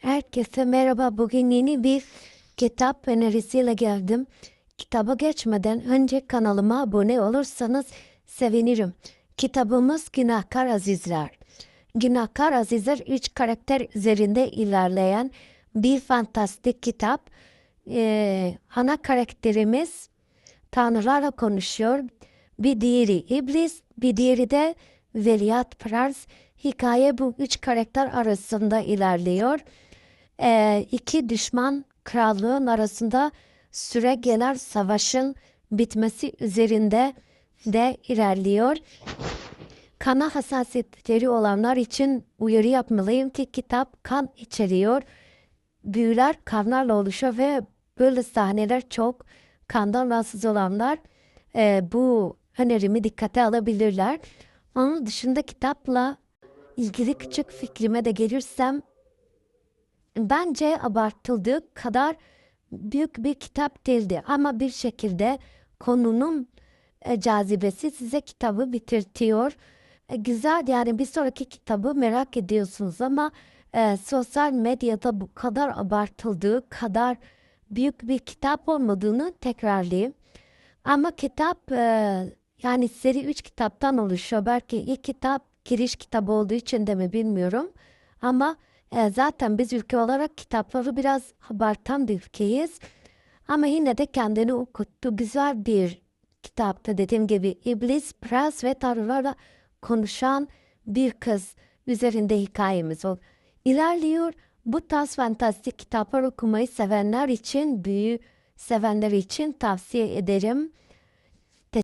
Herkese merhaba. Bugün yeni bir kitap önerisiyle geldim. Kitaba geçmeden önce kanalıma abone olursanız sevinirim. Kitabımız Günahkar Azizler. Günahkar Azizler üç karakter üzerinde ilerleyen bir fantastik kitap. Ee, ana karakterimiz tanrılarla konuşuyor. Bir diğeri iblis, bir diğeri de Veliaht Prens. Hikaye bu üç karakter arasında ilerliyor. Ee, iki düşman krallığın arasında süre gelen savaşın bitmesi üzerinde de ilerliyor. Kana hassasiyetleri olanlar için uyarı yapmalıyım ki kitap kan içeriyor. Büyüler kanlarla oluşuyor ve böyle sahneler çok kandan rahatsız olanlar e, bu önerimi dikkate alabilirler. Onun dışında kitapla ilgili küçük fikrime de gelirsem bence abartıldığı kadar büyük bir kitap değildi ama bir şekilde konunun e, cazibesi size kitabı bitirtiyor. E, güzel yani bir sonraki kitabı merak ediyorsunuz ama e, sosyal medyada bu kadar abartıldığı kadar büyük bir kitap olmadığını tekrarlayayım. Ama kitap e, yani seri 3 kitaptan oluşuyor. Belki ilk kitap giriş kitabı olduğu için de mi bilmiyorum. Ama e, zaten biz ülke olarak kitapları biraz abartan bir ülkeyiz. Ama yine de kendini okuttu. Güzel bir kitapta dediğim gibi iblis, prens ve tanrılarla konuşan bir kız üzerinde hikayemiz o. İlerliyor. Bu tarz fantastik kitaplar okumayı sevenler için, büyü sevenler için tavsiye ederim.